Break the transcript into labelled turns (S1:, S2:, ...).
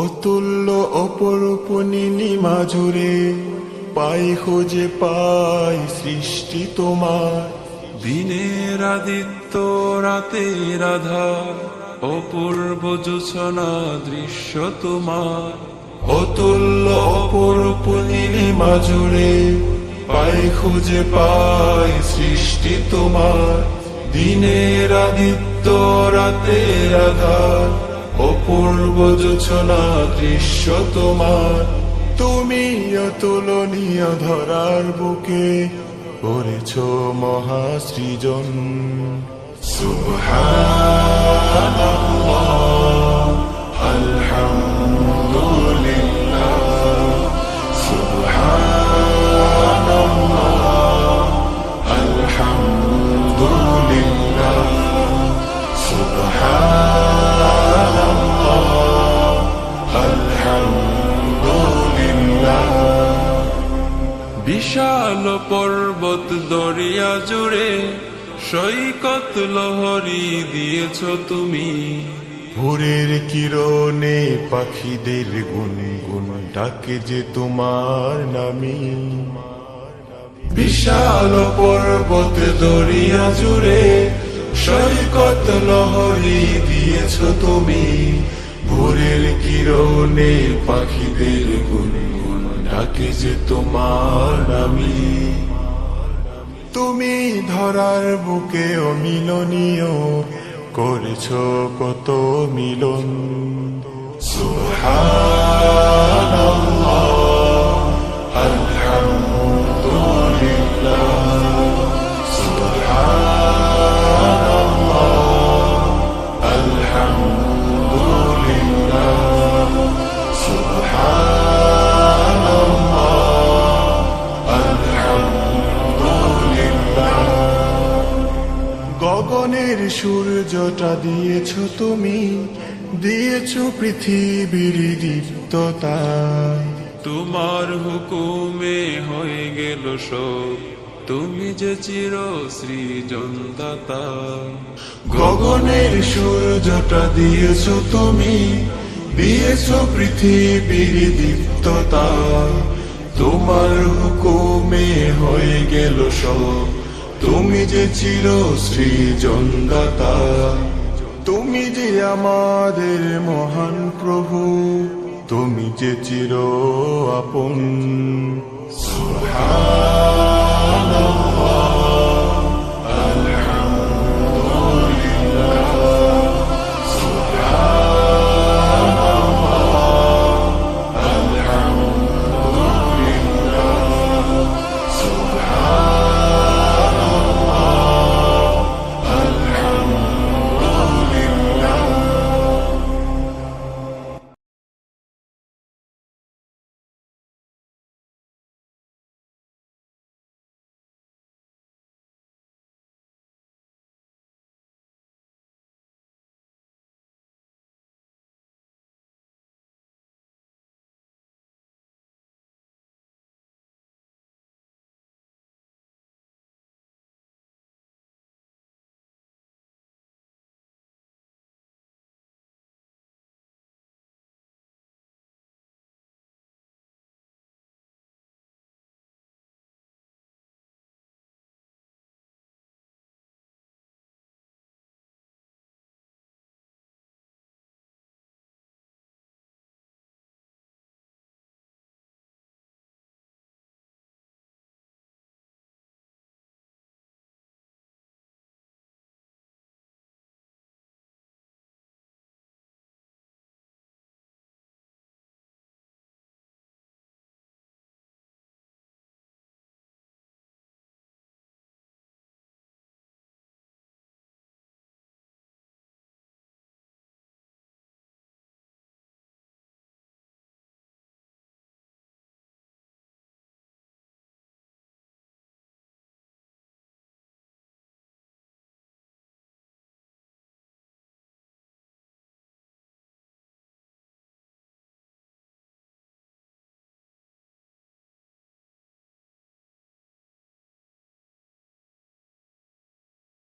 S1: অতুল্য অপরূপ নীলিমা জুড়ে পাই খোঁজে পাই সৃষ্টি তোমার।
S2: দিনের আদিত্য রাতের আধার অপূর্ব জোছনা দৃশ্য তোমার।
S1: অতুল্য অপরূপ নীলিমা জুড়ে পাই খুঁজে পাই সৃষ্টি তোমার। দিনের আদিত্য রাতের আধার অপূর্ব যোচনা দৃশ্য তোমার। তুমি অতুলনীয় ধরার বুকে করেছ মহাসৃজন সুবহানাল্লাহ আলহামদুলিল্লাহ।
S2: বিশাল পর্বত দরিয়া জুড়ে সৈকত লহরি দিয়েছ তুমি।
S1: ভোরের কিরণে পাখিদের গুনগুন ডাকে যে তোমার নামি। বিশাল পর্বত দরিয়া জুড়ে সৈকত লহরি দিয়েছ তুমি। ভোরের কিরণে পাখিদের গুনগুন ডাকে যে তোমার নামি। তুমি ধরার বুকে অমিলনীয় করেছ কত মিলন। সুবহানাল্লাহ আলহামদুলিল্লাহ। গগনের সূর্যটা দিয়েছ তুমি দিয়েছ পৃথিবীর দীপ্ততা।
S2: তোমার হুকুমে হয়ে গেল সব তুমি যে চির সৃজনদাতা।
S1: গগনের সূর্যটা দিয়েছ তুমি দিয়েছ পৃথিবীর দীপ্ততা। তোমার হুকুমে হয়ে গেল সব তুমি যে চির সৃজনদাতা তুমি যে আমাদের মহান প্রভু তুমি যে চির আপন। সুবহান